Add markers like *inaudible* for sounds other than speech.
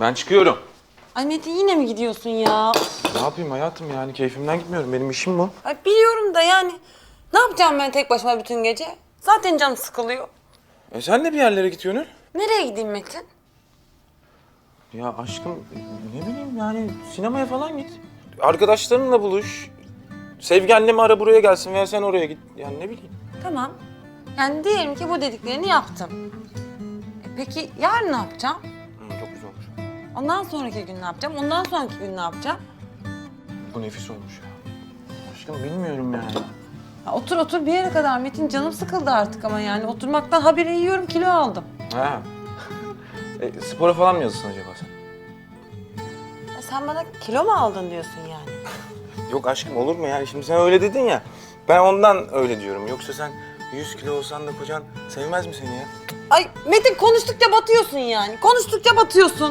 Ben çıkıyorum. Ay Metin yine mi gidiyorsun ya? Ne yapayım hayatım yani keyfimden gitmiyorum. Benim işim bu. Ay biliyorum da yani. Ne yapacağım ben tek başıma bütün gece? Zaten canım sıkılıyor. E sen de bir yerlere git Gönül. Nereye gideyim Metin? Ya aşkım ne bileyim yani sinemaya falan git. Arkadaşlarınla buluş. Sevgi annemi ara buraya gelsin veya sen oraya git. Yani ne bileyim. Tamam. Yani diyelim ki bu dediklerini yaptım. E peki yarın ne yapacağım? Ondan sonraki gün ne yapacağım? Ondan sonraki gün ne yapacağım? Bu nefis olmuş ya. Aşkım bilmiyorum yani. Ya otur otur bir yere kadar Metin canım sıkıldı artık ama yani oturmaktan habire yiyorum kilo aldım. Ha. E, spora falan mı yazılsın acaba sen? Ya sen bana kilo mu aldın diyorsun yani? *laughs* Yok aşkım olur mu yani? Şimdi sen öyle dedin ya. Ben ondan öyle diyorum. Yoksa sen 100 kilo olsan da kocan sevmez mi seni ya? Ay Metin konuştukça batıyorsun yani. Konuştukça batıyorsun.